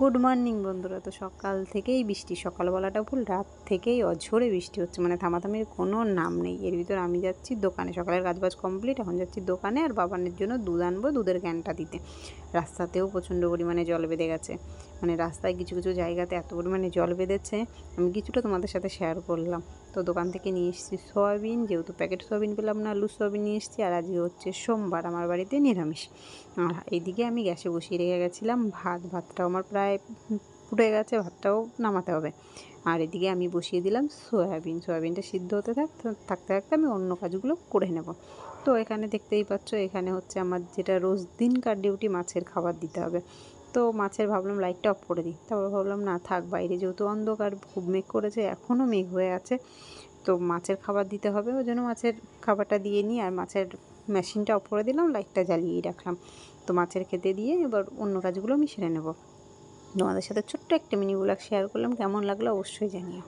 Good morning বন্ধুরা। তো সকাল থেকেই বৃষ্টি, সকালবেলাটা ভুল, রাত থেকেই অঝরে বৃষ্টি হচ্ছে। মানে থামাথামির কোনো নাম নেই। এর ভিতর আমি যাচ্ছি দোকানে। সকালের কাজবাজ কমপ্লিট এখন যাচ্ছি দোকানে আর বাবানের জন্য দুধ আনব, দুধের ক্যানটা দিতে। রাস্তাতেও প্রচণ্ড পরিমাণে জল বেঁধে গেছে। মানে রাস্তায় কিছু কিছু জায়গাতে এত পরিমাণে জল বেঁধেছে। আমি কিছুটা তোমাদের সাথে শেয়ার করলাম। তো দোকান থেকে নিয়ে এসেছি সয়াবিন, যেহেতু প্যাকেট সয়াবিন পেলাম না আলু সয়াবিন নিয়ে এসেছি, আর আজকে হচ্ছে সোমবার আমার বাড়িতে নিরামিষ। আর এইদিকে আমি গ্যাসে বসিয়ে রেখে গেছিলাম, ভাত, ভাতটাও আমার প্রায় ফুটে গেছে, ভাতটাও নামাতে হবে। আর এদিকে আমি বসিয়ে দিলাম সয়াবিন, সয়াবিনটা সিদ্ধ হতে থাক থাকতে থাকতে আমি অন্য কাজগুলো করে নেব। তো এখানে দেখতেই পাচ্ছ, এখানে হচ্ছে আমার যেটা রোজ দিনকার ডিউটি মাছের খাবার দিতে হবে। তো মাছের ভাবলাম লাইটটা অফ করে দিই। তারপর ভাবলাম, না, থাক, বাইরে যেহেতু অন্ধকার, খুব মেঘ করেছে এখনও মেঘ হয়ে আছে। তো মাছের খাবার দিতে হবে, ওই জন্য মাছের খাবারটা দিয়ে নিই আর মাছের মেশিনটা অফ করে দিলাম লাইটটা জ্বালিয়েই রাখলাম। তো মাছের খেতে দিয়ে এবার অন্য কাজগুলো আমি সেরে নেব। তোমাদের সাথে ছোট্ট একটা মিনি ব্লগ শেয়ার করলাম, কেমন লাগল অবশ্যই জানিও।